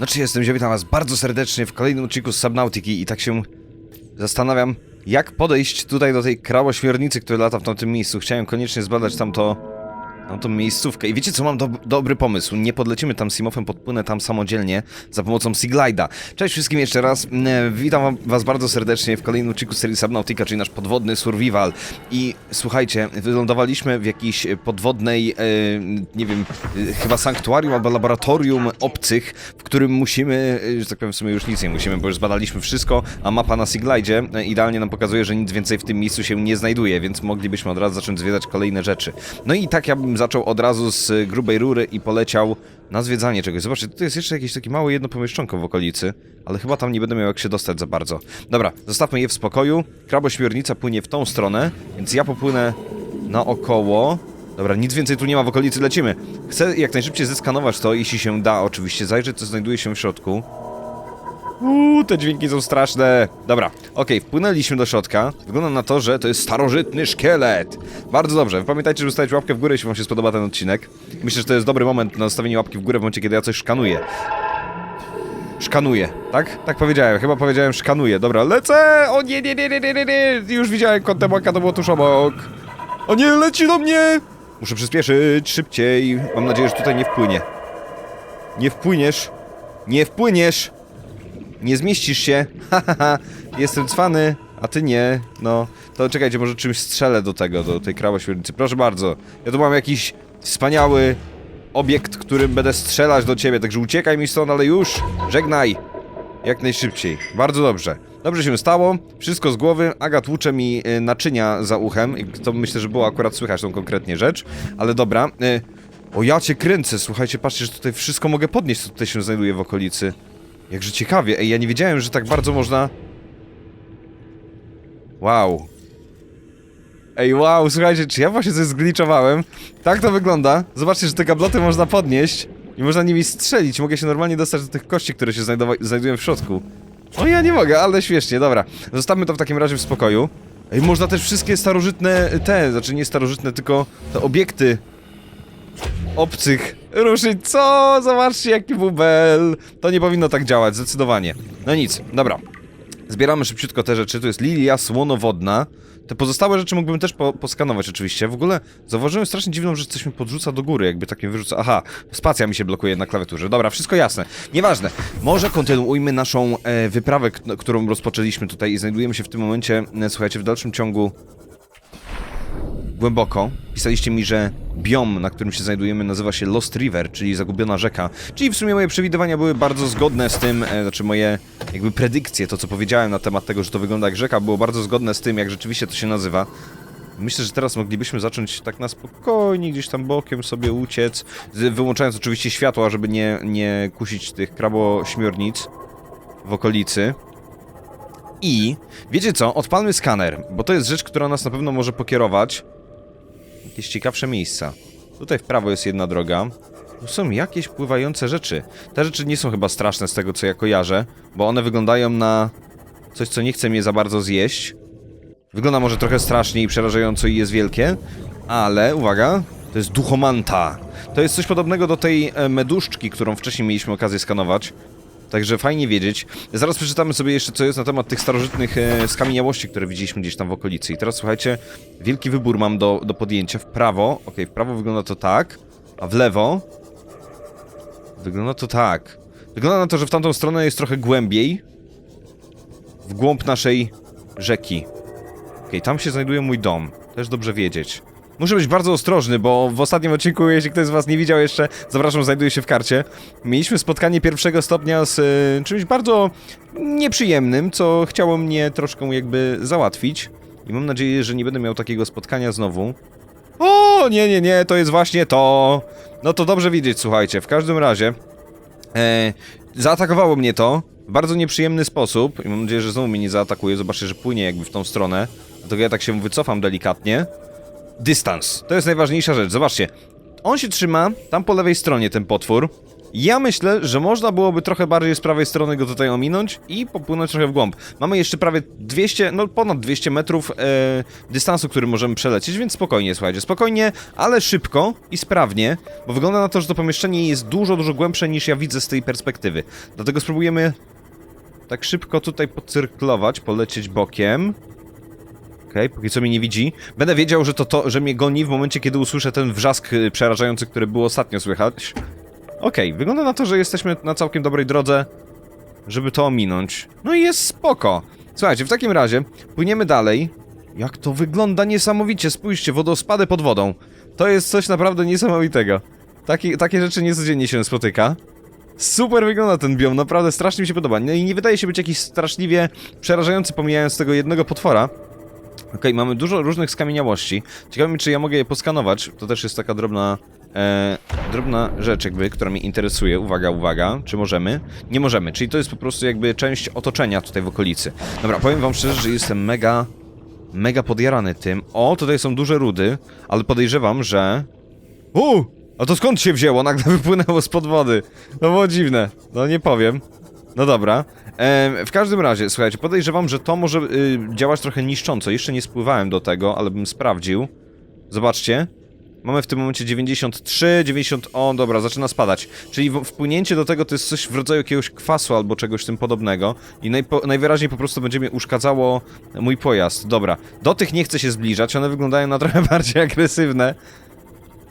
Znaczy jestem, że witam was bardzo serdecznie w kolejnym odcinku z Subnautiki i tak się zastanawiam, jak podejść tutaj do tej krałośmiernicy, która lata w tamtym miejscu. Chciałem koniecznie zbadać tamto, tamtą miejscówkę. I wiecie co, mam dob- dobry pomysł. Nie podlecimy tam Simofem, podpłynę tam samodzielnie za pomocą Seaglide'a. Cześć wszystkim jeszcze raz. Mm, Witam wam- was bardzo serdecznie w kolejnym odcinku serii Subnautica, czyli nasz podwodny survival. I słuchajcie, wylądowaliśmy w jakiejś podwodnej, e, nie wiem, e, chyba sanktuarium albo laboratorium obcych, w którym musimy, e, że tak powiem, w sumie już nic nie musimy, bo już zbadaliśmy wszystko, a mapa na Seaglide'zie e, idealnie nam pokazuje, że nic więcej w tym miejscu się nie znajduje, więc moglibyśmy od razu zacząć zwiedzać kolejne rzeczy. No i tak ja bym zaczął od razu z e, grubej rury i poleciał na zwiedzanie czegoś. Zobaczcie, tutaj jest jeszcze jakieś takie małe jedno pomieszczonko w okolicy, ale chyba tam nie będę miał jak się dostać za bardzo. Dobra, zostawmy je w spokoju. Krabośmiernica płynie w tą stronę, więc ja popłynę naokoło. Dobra, nic więcej tu nie ma w okolicy, lecimy. Chcę jak najszybciej zeskanować to, jeśli się da oczywiście, zajrzeć co znajduje się w środku. Uuu, te dźwięki są straszne. Dobra, okej, wpłynęliśmy do środka. Wygląda na to, że to jest starożytny szkielet. Bardzo dobrze. Pamiętajcie, żeby zostawić łapkę w górę, jeśli wam się spodoba ten odcinek. Myślę, że to jest dobry moment na zostawienie łapki w górę w momencie, kiedy ja coś szkanuję. Szkanuję, tak? Tak powiedziałem, chyba powiedziałem szkanuję. Dobra, lecę! O nie, nie, nie, nie, nie, nie, nie. Już widziałem kątem oka, to było tuż obok. O nie, leci do mnie! Muszę przyspieszyć szybciej. Mam nadzieję, że tutaj nie wpłynie. Nie wpłyniesz. Nie wpłyniesz! Nie zmieścisz się. Ha, ha, ha. Jestem cwany, a ty nie. No, to czekajcie, może czymś strzelę do tego, do tej krałośmiernicy. Proszę bardzo. Ja tu mam jakiś wspaniały obiekt, którym będę strzelać do ciebie, także uciekaj mi stąd, ale już. Żegnaj. Jak najszybciej. Bardzo dobrze. Dobrze się stało. Wszystko z głowy. Aga tłucze mi y, naczynia za uchem. To myślę, że było akurat słychać tą konkretnie rzecz. Ale dobra. Y, o, ja cię kręcę. Słuchajcie, patrzcie, że tutaj wszystko mogę podnieść, co tutaj się znajduje w okolicy. Jakże ciekawie. Ej, ja nie wiedziałem, że tak bardzo można... Wow. Ej, wow, słuchajcie, czy ja właśnie coś zgliczowałem? Tak to wygląda. Zobaczcie, że te gabloty można podnieść i można nimi strzelić. Mogę się normalnie dostać do tych kości, które się znajdują w środku. O, ja nie mogę, ale śmiesznie, dobra. Zostawmy to w takim razie w spokoju. Ej, można też wszystkie starożytne te, znaczy nie starożytne, tylko te obiekty obcych ruszyć. Co? Zobaczcie, jaki bubel. To nie powinno tak działać, zdecydowanie. No nic, dobra. Zbieramy szybciutko te rzeczy. Tu jest lilia słonowodna. Te pozostałe rzeczy mógłbym też po, poskanować oczywiście. W ogóle zauważyłem strasznie dziwną rzecz, coś mi podrzuca do góry, jakby tak mnie wyrzuca. Aha, spacja mi się blokuje na klawiaturze. Dobra, wszystko jasne. Nieważne. Może kontynuujmy naszą e, wyprawę, którą rozpoczęliśmy tutaj i znajdujemy się w tym momencie, e, słuchajcie, w dalszym ciągu głęboko. Pisaliście mi, że biom, na którym się znajdujemy, nazywa się Lost River, czyli zagubiona rzeka. Czyli w sumie moje przewidywania były bardzo zgodne z tym, e, znaczy moje jakby predykcje, to co powiedziałem na temat tego, że to wygląda jak rzeka, było bardzo zgodne z tym, jak rzeczywiście to się nazywa. Myślę, że teraz moglibyśmy zacząć tak na spokojnie, gdzieś tam bokiem sobie uciec, wyłączając oczywiście światła, żeby nie, nie kusić tych krabośmiornic w okolicy. I wiecie co? Odpalmy skaner, bo to jest rzecz, która nas na pewno może pokierować jakieś ciekawsze miejsca. Tutaj w prawo jest jedna droga. Tu są jakieś pływające rzeczy. Te rzeczy nie są chyba straszne z tego, co ja kojarzę, bo one wyglądają na coś, co nie chce mnie za bardzo zjeść. Wygląda może trochę strasznie i przerażająco i jest wielkie, ale uwaga, to jest duchomanta. To jest coś podobnego do tej e, meduszczki, którą wcześniej mieliśmy okazję skanować. Także fajnie wiedzieć. Zaraz przeczytamy sobie jeszcze, co jest na temat tych starożytnych e, skamieniałości, które widzieliśmy gdzieś tam w okolicy. I teraz słuchajcie, wielki wybór mam do, do podjęcia. W prawo, okej, w prawo wygląda to tak, a w lewo wygląda to tak. Wygląda na to, że w tamtą stronę jest trochę głębiej, w głąb naszej rzeki. Okej, tam się znajduje mój dom. Też dobrze wiedzieć. Muszę być bardzo ostrożny, bo w ostatnim odcinku, jeśli ktoś z was nie widział jeszcze, zapraszam, znajduje się w karcie. Mieliśmy spotkanie pierwszego stopnia z y, czymś bardzo nieprzyjemnym, co chciało mnie troszkę jakby załatwić. I mam nadzieję, że nie będę miał takiego spotkania znowu. O, nie, nie, nie, to jest właśnie to. No to dobrze widzieć, słuchajcie. W każdym razie, e, zaatakowało mnie to w bardzo nieprzyjemny sposób. I mam nadzieję, że znowu mnie nie zaatakuje. Zobaczcie, że płynie jakby w tą stronę. Dlatego ja tak się wycofam delikatnie. Dystans. To jest najważniejsza rzecz. Zobaczcie. On się trzyma tam po lewej stronie, ten potwór. Ja myślę, że można byłoby trochę bardziej z prawej strony go tutaj ominąć i popłynąć trochę w głąb. Mamy jeszcze prawie 200, no ponad 200 metrów e, dystansu, który możemy przelecieć, więc spokojnie, słuchajcie, spokojnie, ale szybko i sprawnie, bo wygląda na to, że to pomieszczenie jest dużo, dużo głębsze niż ja widzę z tej perspektywy. Dlatego spróbujemy tak szybko tutaj pocyrklować, polecieć bokiem. Okej, póki co mnie nie widzi. Będę wiedział, że to to, że mnie goni w momencie, kiedy usłyszę ten wrzask y, przerażający, który było ostatnio słychać. Okej, wygląda na to, że jesteśmy na całkiem dobrej drodze, żeby to ominąć. No i jest spoko. Słuchajcie, w takim razie płyniemy dalej. Jak to wygląda niesamowicie, spójrzcie, wodospady pod wodą. To jest coś naprawdę niesamowitego. Taki, takie rzeczy niecodziennie się spotyka. Super wygląda ten biom, naprawdę strasznie mi się podoba. No i nie wydaje się być jakiś straszliwie przerażający, pomijając tego jednego potwora. Okej, mamy dużo różnych skamieniałości. Ciekawe mi, czy ja mogę je poskanować. To też jest taka drobna... E, drobna rzecz jakby, która mnie interesuje. Uwaga, uwaga. Czy możemy? Nie możemy, czyli to jest po prostu jakby część otoczenia tutaj w okolicy. Dobra, powiem wam szczerze, że jestem mega... Mega podjarany tym. O, tutaj są duże rudy, ale podejrzewam, że... U! A to skąd się wzięło? Nagle wypłynęło spod wody. No było dziwne. No nie powiem. No dobra. W każdym razie, słuchajcie, podejrzewam, że to może y, działać trochę niszcząco. Jeszcze nie spływałem do tego, ale bym sprawdził. Zobaczcie. Mamy w tym momencie 93, 90... O, dobra, zaczyna spadać. Czyli wpłynięcie do tego to jest coś w rodzaju jakiegoś kwasu albo czegoś tym podobnego. I najpo, najwyraźniej po prostu będzie mnie uszkadzało mój pojazd. Dobra, do tych nie chcę się zbliżać, one wyglądają na trochę bardziej agresywne.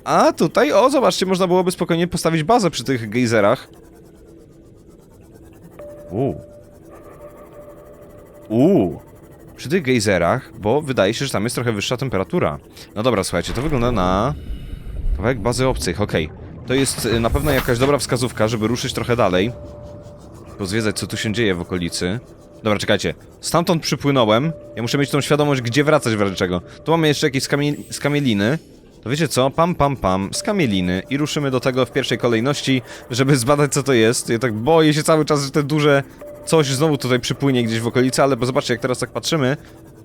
A tutaj, o, zobaczcie, można byłoby spokojnie postawić bazę przy tych gejzerach. Uuu. Uuu. Przy tych gejzerach, bo wydaje się, że tam jest trochę wyższa temperatura. No dobra, słuchajcie, to wygląda na kawałek bazy obcych, okej. To jest y, na pewno jakaś dobra wskazówka, żeby ruszyć trochę dalej. Pozwiedzać, co tu się dzieje w okolicy. Dobra, czekajcie. Stamtąd przypłynąłem. Ja muszę mieć tą świadomość, gdzie wracać w razie czego. Tu mamy jeszcze jakieś skamie skamieliny. To wiecie co? Pam, pam, pam. Skamieliny. I ruszymy do tego w pierwszej kolejności, żeby zbadać, co to jest. Ja tak boję się cały czas, że te duże coś znowu tutaj przypłynie gdzieś w okolicy, ale bo zobaczcie, jak teraz tak patrzymy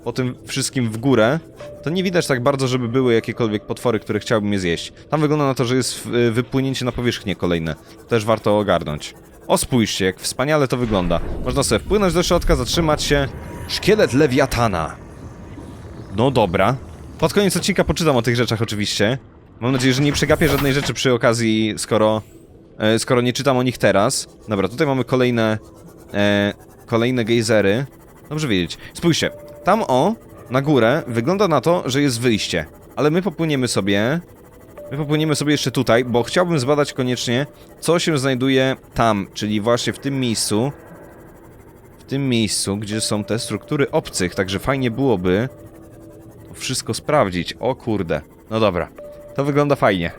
po tym wszystkim w górę, to nie widać tak bardzo, żeby były jakiekolwiek potwory, które chciałbym je zjeść. Tam wygląda na to, że jest y, wypłynięcie na powierzchnię kolejne. Też warto ogarnąć. O, spójrzcie, jak wspaniale to wygląda. Można sobie wpłynąć do środka, zatrzymać się. Szkielet Lewiatana. No dobra. Pod koniec odcinka poczytam o tych rzeczach oczywiście. Mam nadzieję, że nie przegapię żadnej rzeczy przy okazji, skoro, e, skoro nie czytam o nich teraz. Dobra, tutaj mamy kolejne, e, kolejne gejzery. Dobrze wiedzieć. Spójrzcie, tam o, na górę, wygląda na to, że jest wyjście. Ale my popłyniemy sobie... My popłyniemy sobie jeszcze tutaj, bo chciałbym zbadać koniecznie, co się znajduje tam, czyli właśnie w tym miejscu. W tym miejscu, gdzie są te struktury obcych, także fajnie byłoby to wszystko sprawdzić. O kurde. No dobra. To wygląda fajnie.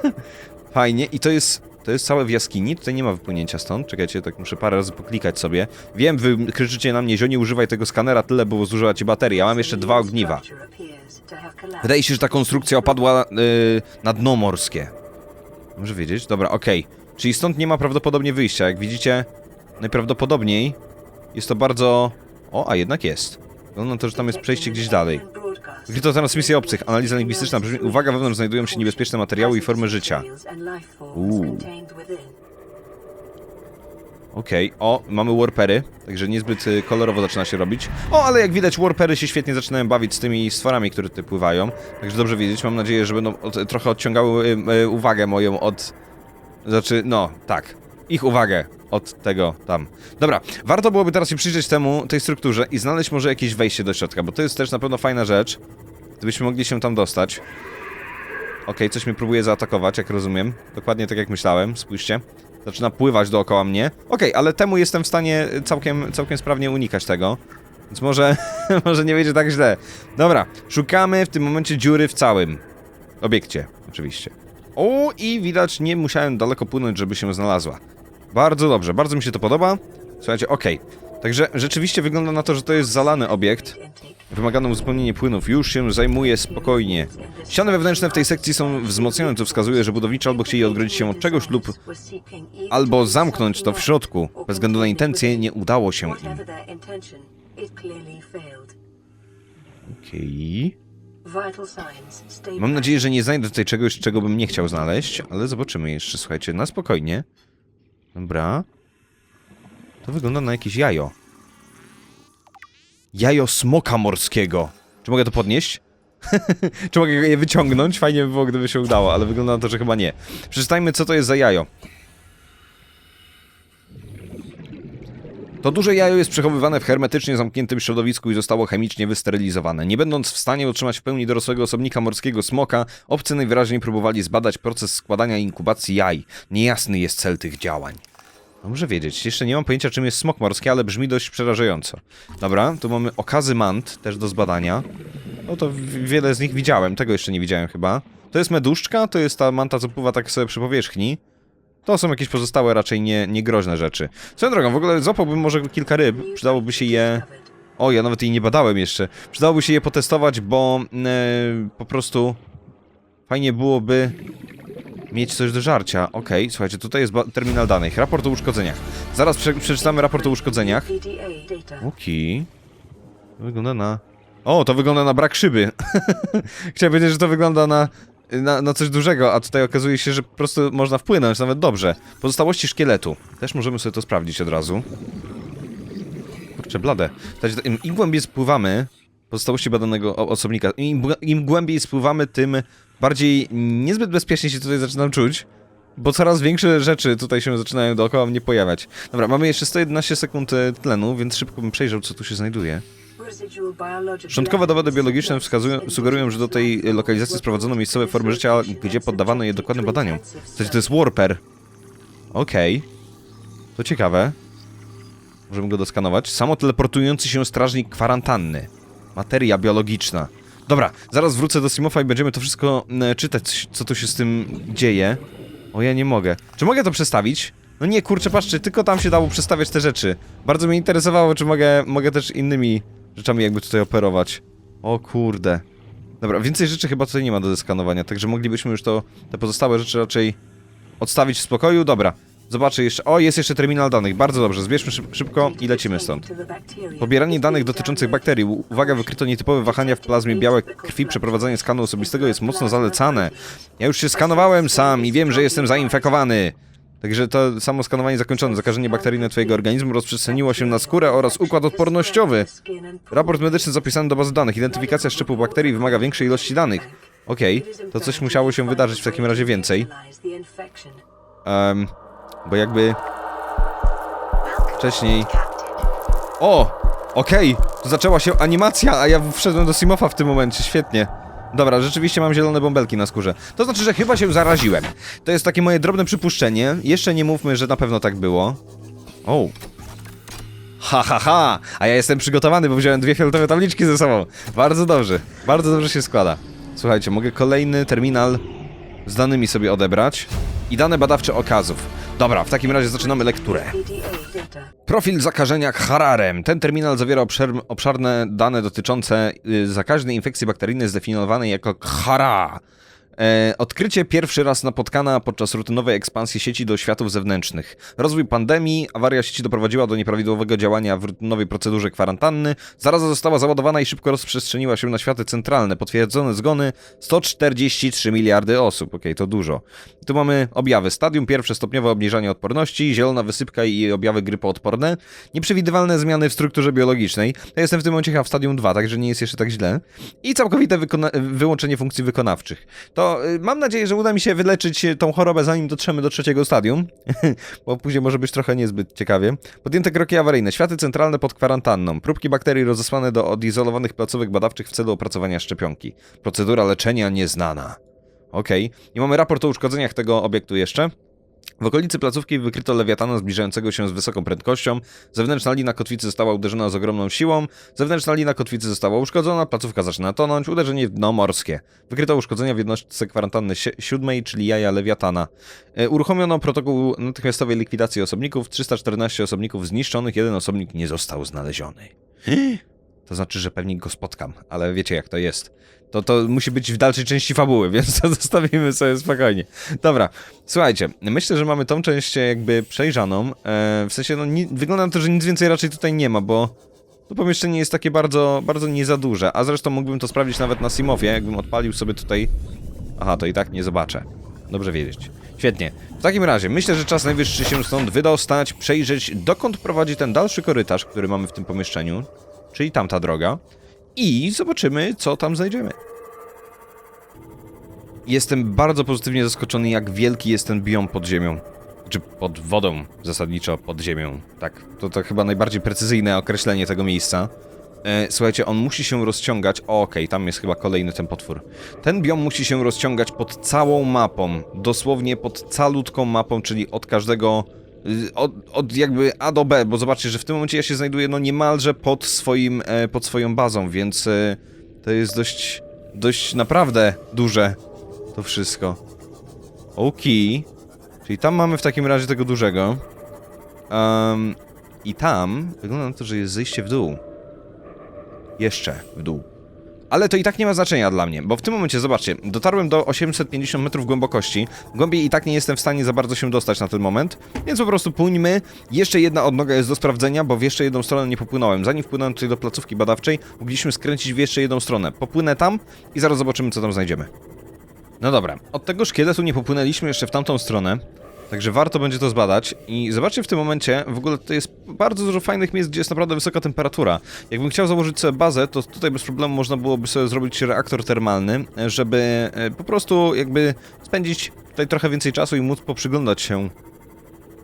fajnie i to jest to jest całe w jaskini, tutaj nie ma wypłynięcia stąd. Czekajcie, tak muszę parę razy poklikać sobie. Wiem, wy krzyczycie na mnie, że nie używaj tego skanera tyle, bo zużyła ci baterii. Ja mam jeszcze dwa ogniwa. Wydaje się, że ta konstrukcja opadła yy, na dno morskie. Może wiedzieć? Dobra, okej. Czyli stąd nie ma prawdopodobnie wyjścia. Jak widzicie, najprawdopodobniej jest to bardzo... O, a jednak jest. Wygląda na to, że tam jest przejście gdzieś dalej. Wykryto transmisję obcych. Analiza lingwistyczna brzmi... Uwaga, wewnątrz znajdują się niebezpieczne materiały i formy życia. Uuu. Okej, o, mamy warpery, także niezbyt y, kolorowo zaczyna się robić. O, ale jak widać warpery się świetnie zaczynają bawić z tymi stworami, które tutaj pływają. Także dobrze wiedzieć, mam nadzieję, że będą od, trochę odciągały y, y, uwagę moją od... Znaczy, no, tak, ich uwagę od tego tam. Dobra, warto byłoby teraz się przyjrzeć temu, tej strukturze i znaleźć może jakieś wejście do środka, bo to jest też na pewno fajna rzecz, gdybyśmy mogli się tam dostać. Okej, coś mnie próbuje zaatakować, jak rozumiem. Dokładnie tak jak myślałem, spójrzcie. Zaczyna pływać dookoła mnie. Okej, ale temu jestem w stanie całkiem, całkiem sprawnie unikać tego. Więc może, może nie będzie tak źle. Dobra, szukamy w tym momencie dziury w całym obiekcie, oczywiście. O, i widać, nie musiałem daleko płynąć, żeby się znalazła. Bardzo dobrze, bardzo mi się to podoba. Słuchajcie, okej. Także rzeczywiście wygląda na to, że to jest zalany obiekt. Wymagane uzupełnienie płynów już się zajmuje spokojnie. Ściany wewnętrzne w tej sekcji są wzmocnione, co wskazuje, że budowniczy albo chcieli odgrodzić się od czegoś lub albo zamknąć to w środku. Bez względu na intencje nie udało się im. Okej. Stable. Mam nadzieję, że nie znajdę tutaj czegoś, czego bym nie chciał znaleźć, ale zobaczymy jeszcze, słuchajcie, na spokojnie. Dobra. To wygląda na jakieś jajo. Jajo smoka morskiego. Czy mogę to podnieść? Czy mogę je wyciągnąć? Fajnie by było, gdyby się udało, ale wygląda na to, że chyba nie. Przeczytajmy, co to jest za jajo. To duże jajo jest przechowywane w hermetycznie zamkniętym środowisku i zostało chemicznie wysterylizowane. Nie będąc w stanie utrzymać w pełni dorosłego osobnika morskiego smoka, obcy najwyraźniej próbowali zbadać proces składania i inkubacji jaj. Niejasny jest cel tych działań. No wiedzieć, jeszcze nie mam pojęcia czym jest smok morski, ale brzmi dość przerażająco. Dobra, tu mamy okazy mant, też do zbadania. No to wiele z nich widziałem, tego jeszcze nie widziałem chyba. To jest meduszczka, to jest ta manta, co pływa tak sobie przy powierzchni. To są jakieś pozostałe raczej nie, niegroźne rzeczy. Swoją drogą, w ogóle złapałbym może kilka ryb, przydałoby się je... O, ja nawet jej nie badałem jeszcze. Przydałoby się je potestować, bo e, po prostu fajnie byłoby mieć coś do żarcia. Okej, słuchajcie, tutaj jest terminal danych. Raport o uszkodzeniach. Zaraz prze przeczytamy raport o uszkodzeniach. Okej. To wygląda na... O, to wygląda na brak szyby. Chciałem powiedzieć, że to wygląda na, na, na coś dużego, a tutaj okazuje się, że po prostu można wpłynąć nawet dobrze. Pozostałości szkieletu. Też możemy sobie to sprawdzić od razu. Kurczę, blade. Im, im głębiej spływamy, pozostałości badanego osobnika, im, im głębiej spływamy, tym bardziej niezbyt bezpiecznie się tutaj zaczynam czuć. Bo coraz większe rzeczy tutaj się zaczynają dookoła mnie pojawiać. Dobra, mamy jeszcze 111 sekund e, tlenu, więc szybko bym przejrzał, co tu się znajduje. Szczątkowe dowody biologiczne wskazują, sugerują, że do tej lokalizacji sprowadzono miejscowe formy życia, gdzie poddawano je dokładnym badaniom. W sensie to jest warper. Okej. To ciekawe. Możemy go doskanować. Samo teleportujący się strażnik kwarantanny. Materia biologiczna. Dobra, zaraz wrócę do Simofa i będziemy to wszystko e, czytać, co tu się z tym dzieje. O, ja nie mogę. Czy mogę to przestawić? No nie, kurczę, patrzcie, tylko tam się dało przestawiać te rzeczy. Bardzo mnie interesowało, czy mogę, mogę też innymi rzeczami jakby tutaj operować. O kurde. Dobra, więcej rzeczy chyba tutaj nie ma do zeskanowania, także moglibyśmy już to, te pozostałe rzeczy raczej odstawić w spokoju. Dobra, zobaczę jeszcze. O, jest jeszcze terminal danych. Bardzo dobrze, zbierzmy szyb szybko i lecimy stąd. Pobieranie danych dotyczących bakterii. Uwaga, wykryto nietypowe wahania w plazmie białej krwi. Przeprowadzanie skanu osobistego jest mocno zalecane. Ja już się skanowałem sam i wiem, że jestem zainfekowany. Także to samo skanowanie zakończone. Zakażenie bakteryjne twojego organizmu rozprzestrzeniło się na skórę oraz układ odpornościowy. Raport medyczny zapisany do bazy danych. Identyfikacja szczepu bakterii wymaga większej ilości danych. Okej, to coś musiało się wydarzyć w takim razie więcej. Em, bo jakby wcześniej... O! Okej, to zaczęła się animacja, a ja wszedłem do Simofa w tym momencie, świetnie. Dobra, rzeczywiście mam zielone bąbelki na skórze. To znaczy, że chyba się zaraziłem. To jest takie moje drobne przypuszczenie. Jeszcze nie mówmy, że na pewno tak było. O. Ha, ha, ha! A ja jestem przygotowany, bo wziąłem dwie fioletowe tabliczki ze sobą. Bardzo dobrze, bardzo dobrze się składa. Słuchajcie, mogę kolejny terminal z danymi sobie odebrać i dane badawcze okazów. Dobra, w takim razie zaczynamy lekturę. Profil zakażenia Hararem. Ten terminal zawiera obszer, obszarne dane dotyczące y, zakaźnej infekcji bakteryjnej zdefiniowanej jako Hara. E, odkrycie pierwszy raz napotkana podczas rutynowej ekspansji sieci do światów zewnętrznych. Rozwój pandemii, awaria sieci doprowadziła do nieprawidłowego działania w rutynowej procedurze kwarantanny. Zaraza została załadowana i szybko rozprzestrzeniła się na światy centralne. Potwierdzone zgony 143 miliardy osób. Okej, to dużo. Tu mamy objawy. Stadium pierwsze stopniowe obniżanie odporności, zielona wysypka i objawy grypoodporne, nieprzewidywalne zmiany w strukturze biologicznej. Ja jestem w tym momencie chyba w stadium 2, także nie jest jeszcze tak źle. I całkowite wyłączenie funkcji wykonawczych. To y, mam nadzieję, że uda mi się wyleczyć y, tą chorobę zanim dotrzemy do trzeciego stadium, bo później może być trochę niezbyt ciekawie. Podjęte kroki awaryjne. Światy centralne pod kwarantanną. Próbki bakterii rozesłane do odizolowanych placówek badawczych w celu opracowania szczepionki. Procedura leczenia nieznana. Okej. I mamy raport o uszkodzeniach tego obiektu jeszcze. W okolicy placówki wykryto lewiatana zbliżającego się z wysoką prędkością. Zewnętrzna lina kotwicy została uderzona z ogromną siłą. Zewnętrzna lina kotwicy została uszkodzona. Placówka zaczyna tonąć. Uderzenie w dno morskie. Wykryto uszkodzenia w jednostce kwarantanny si- siódmej, czyli jaja lewiatana. E, uruchomiono protokół natychmiastowej likwidacji osobników. 314 osobników zniszczonych. Jeden osobnik nie został znaleziony. To znaczy, że pewnie go spotkam, ale wiecie jak to jest. To, to musi być w dalszej części fabuły, więc to zostawimy sobie spokojnie. Dobra, słuchajcie, myślę, że mamy tą część jakby przejrzaną. E, w sensie, no, ni- wygląda na to, że nic więcej raczej tutaj nie ma, bo to pomieszczenie jest takie bardzo, bardzo nie za duże. A zresztą mógłbym to sprawdzić nawet na Simowie, jakbym odpalił sobie tutaj... Aha, to i tak nie zobaczę. Dobrze wiedzieć. Świetnie. W takim razie, myślę, że czas najwyższy się stąd wydostać, przejrzeć, dokąd prowadzi ten dalszy korytarz, który mamy w tym pomieszczeniu, czyli tamta droga, i zobaczymy, co tam znajdziemy. Jestem bardzo pozytywnie zaskoczony, jak wielki jest ten biom pod ziemią. Czy pod wodą, zasadniczo pod ziemią. Tak, to, to chyba najbardziej precyzyjne określenie tego miejsca. E, słuchajcie, on musi się rozciągać. Okej, tam jest chyba kolejny ten potwór. Ten biom musi się rozciągać pod całą mapą. Dosłownie pod calutką mapą, czyli od każdego. Y, Od, od jakby A do B, bo zobaczcie, że w tym momencie ja się znajduję no niemalże pod swoim, e, pod swoją bazą, więc e, to jest dość, dość naprawdę duże to wszystko. Okej. Czyli tam mamy w takim razie tego dużego. Em, I tam wygląda na to, że jest zejście w dół. Jeszcze w dół. Ale to i tak nie ma znaczenia dla mnie, bo w tym momencie, zobaczcie, dotarłem do 850 metrów głębokości. Głębiej i tak nie jestem w stanie za bardzo się dostać na ten moment, więc po prostu płyńmy. Jeszcze jedna odnoga jest do sprawdzenia, bo w jeszcze jedną stronę nie popłynąłem. Zanim wpłynąłem tutaj do placówki badawczej, mogliśmy skręcić w jeszcze jedną stronę. Popłynę tam i zaraz zobaczymy, co tam znajdziemy. No dobra, od tego szkieletu nie popłynęliśmy jeszcze w tamtą stronę, także warto będzie to zbadać. I zobaczcie w tym momencie, w ogóle to jest bardzo dużo fajnych miejsc, gdzie jest naprawdę wysoka temperatura. Jakbym chciał założyć sobie bazę, to tutaj bez problemu można byłoby sobie zrobić reaktor termalny, żeby e, po prostu jakby spędzić tutaj trochę więcej czasu i móc poprzyglądać się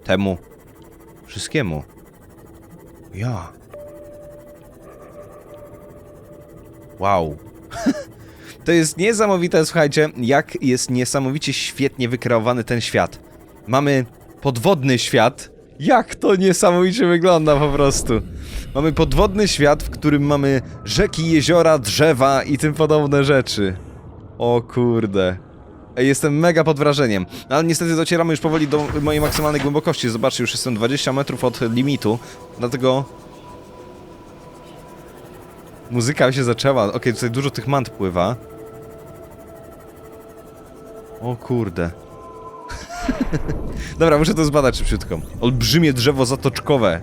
temu wszystkiemu. Ja. Wow. To jest niesamowite, słuchajcie, jak jest niesamowicie świetnie wykreowany ten świat. Mamy podwodny świat. Jak to niesamowicie wygląda po prostu. Mamy podwodny świat, w którym mamy rzeki, jeziora, drzewa i tym podobne rzeczy. O kurde. Jestem mega pod wrażeniem. No, Ale niestety docieramy już powoli do mojej maksymalnej głębokości. Zobaczcie, już jestem 20 metrów od limitu. Dlatego Muzyka się zaczęła. Okej, tutaj dużo tych mant pływa. O kurde. Dobra, muszę to zbadać szybciutko. Olbrzymie drzewo zatoczkowe.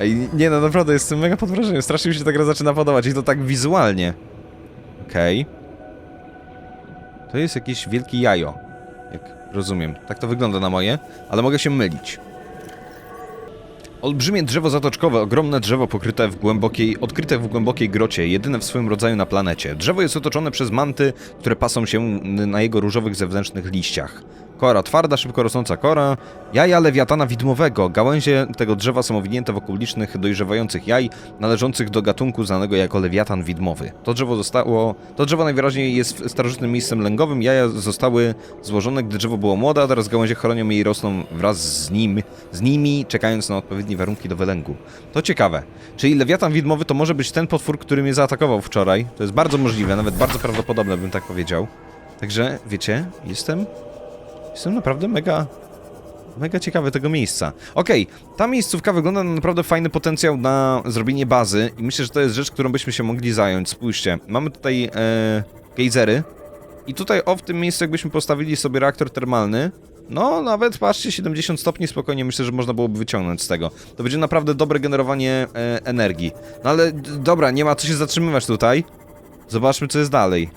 Ej, nie no, naprawdę jestem mega pod wrażeniem. Strasznie mi się ta gra zaczyna podobać i to tak wizualnie. Okej. To jest jakieś wielkie jajo. Jak rozumiem. Tak to wygląda na moje, ale mogę się mylić. Olbrzymie drzewo zatoczkowe, ogromne drzewo pokryte w głębokiej, odkryte w głębokiej grocie, jedyne w swoim rodzaju na planecie. Drzewo jest otoczone przez manty, które pasą się na jego różowych zewnętrznych liściach. Kora twarda, szybko rosnąca kora, jaja lewiatana widmowego. Gałęzie tego drzewa są owinięte wokół licznych dojrzewających jaj należących do gatunku znanego jako lewiatan widmowy. To drzewo zostało, to drzewo najwyraźniej jest starożytnym miejscem lęgowym. Jaja zostały złożone, gdy drzewo było młode, a teraz gałęzie chronią je i rosną wraz z nim, z nimi, czekając na odpowiednie warunki do wylęgu. To ciekawe. Czyli lewiatan widmowy to może być ten potwór, który mnie zaatakował wczoraj. To jest bardzo możliwe, nawet bardzo prawdopodobne, bym tak powiedział. Także, wiecie, jestem Jestem naprawdę mega, mega ciekawy tego miejsca. Okej, ta miejscówka wygląda na naprawdę fajny potencjał na zrobienie bazy i myślę, że to jest rzecz, którą byśmy się mogli zająć. Spójrzcie, mamy tutaj e, gejzery i tutaj o w tym miejscu jakbyśmy postawili sobie reaktor termalny, no nawet patrzcie, 70 stopni spokojnie myślę, że można byłoby wyciągnąć z tego. To będzie naprawdę dobre generowanie e, energii. No ale dobra, nie ma co się zatrzymywać tutaj. Zobaczmy co jest dalej.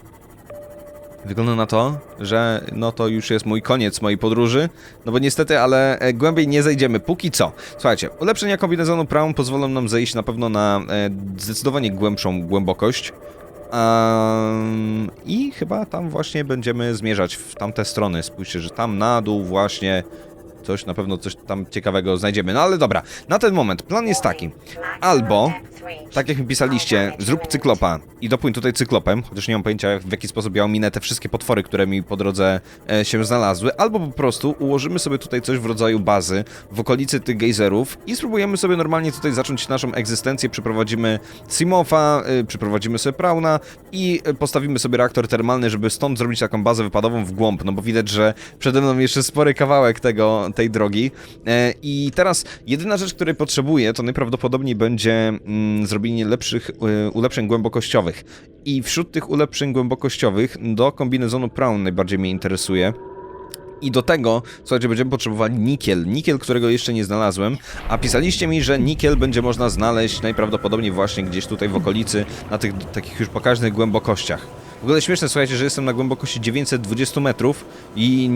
Wygląda na to, że no to już jest mój koniec mojej podróży, no bo niestety, ale e, głębiej nie zejdziemy, póki co. Słuchajcie, ulepszenia kombinezonu Prawn pozwolą nam zejść na pewno na e, zdecydowanie głębszą głębokość. Ehm, I chyba tam właśnie będziemy zmierzać w tamte strony. Spójrzcie, że tam na dół właśnie coś, na pewno coś tam ciekawego znajdziemy. No ale dobra, na ten moment plan jest taki. Albo, tak jak mi pisaliście, zrób cyklopa i dopłyń tutaj cyklopem, chociaż nie mam pojęcia w jaki sposób ja ominę te wszystkie potwory, które mi po drodze e, się znalazły, albo po prostu ułożymy sobie tutaj coś w rodzaju bazy w okolicy tych gejzerów i spróbujemy sobie normalnie tutaj zacząć naszą egzystencję, przyprowadzimy Simofa, y, przyprowadzimy sobie Prauna i y, postawimy sobie reaktor termalny, żeby stąd zrobić taką bazę wypadową w głąb, no bo widać, że przede mną jeszcze spory kawałek tego, tej drogi. E, I teraz jedyna rzecz, której potrzebuję, to najprawdopodobniej będzie mm, zrobienie lepszych y, ulepszeń głębokościowych. I wśród tych ulepszeń głębokościowych do kombinezonu Praun najbardziej mnie interesuje. I do tego, słuchajcie, będziemy potrzebowali nikiel. Nikiel, którego jeszcze nie znalazłem. A pisaliście mi, że nikiel będzie można znaleźć najprawdopodobniej właśnie gdzieś tutaj w okolicy, na tych takich już pokaźnych głębokościach. W ogóle śmieszne, słuchajcie, że jestem na głębokości 920 metrów i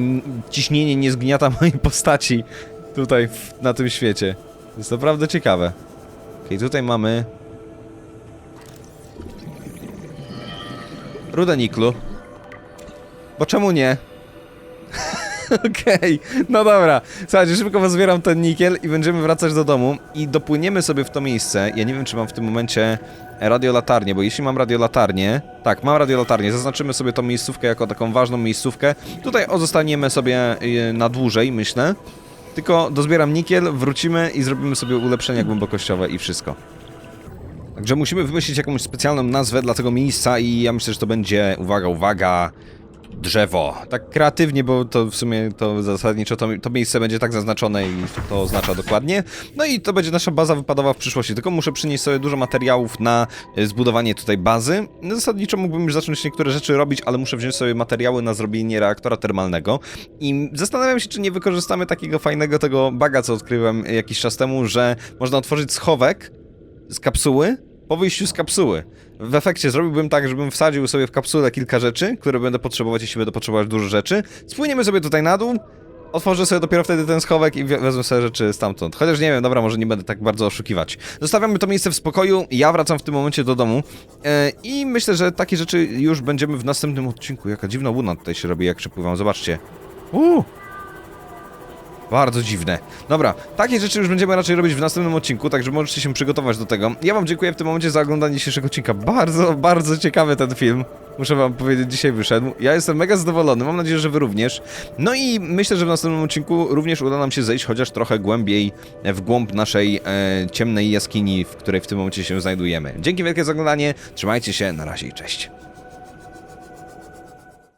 ciśnienie nie zgniata mojej postaci tutaj w, na tym świecie. To jest naprawdę ciekawe. Okej, tutaj mamy... Rudę niklu. Bo czemu nie? Okej, no dobra. Słuchajcie, szybko pozbieram ten nikiel i będziemy wracać do domu i dopłyniemy sobie w to miejsce. Ja nie wiem, czy mam w tym momencie radiolatarnię, bo jeśli mam radiolatarnię, tak, mam radiolatarnię, zaznaczymy sobie tą miejscówkę jako taką ważną miejscówkę. Tutaj pozostaniemy sobie y, na dłużej, myślę. Tylko dozbieram nikiel, wrócimy i zrobimy sobie ulepszenia głębokościowe i wszystko. Także musimy wymyślić jakąś specjalną nazwę dla tego miejsca i ja myślę, że to będzie, uwaga, uwaga, drzewo. Tak kreatywnie, bo to w sumie to zasadniczo to, to miejsce będzie tak zaznaczone i to oznacza dokładnie. No i to będzie nasza baza wypadowa w przyszłości. Tylko muszę przynieść sobie dużo materiałów na e, zbudowanie tutaj bazy. No, Zasadniczo mógłbym już zacząć niektóre rzeczy robić, ale muszę wziąć sobie materiały na zrobienie reaktora termalnego. I zastanawiam się, czy nie wykorzystamy takiego fajnego tego baga, co odkryłem jakiś czas temu, że można otworzyć schowek z kapsuły po wyjściu z kapsuły. W efekcie zrobiłbym tak, żebym wsadził sobie w kapsułę kilka rzeczy, które będę potrzebować, jeśli będę potrzebować dużo rzeczy. Spłyniemy sobie tutaj na dół, otworzę sobie dopiero wtedy ten schowek i we- wezmę sobie rzeczy stamtąd. Chociaż nie wiem, dobra, może nie będę tak bardzo oszukiwać. Zostawiamy to miejsce w spokoju, ja wracam w tym momencie do domu e, i myślę, że takie rzeczy już będziemy w następnym odcinku. Jaka dziwna łuna tutaj się robi, jak przepływam, zobaczcie. Uuu! Bardzo dziwne. Dobra, takie rzeczy już będziemy raczej robić w następnym odcinku, także możecie się przygotować do tego. Ja wam dziękuję w tym momencie za oglądanie dzisiejszego odcinka. Bardzo, bardzo ciekawy ten film. Muszę wam powiedzieć, dzisiaj wyszedł. Ja jestem mega zadowolony, mam nadzieję, że wy również. No i myślę, że w następnym odcinku również uda nam się zejść chociaż trochę głębiej w głąb naszej e, ciemnej jaskini, w której w tym momencie się znajdujemy. Dzięki wielkie za oglądanie, trzymajcie się, na razie i cześć.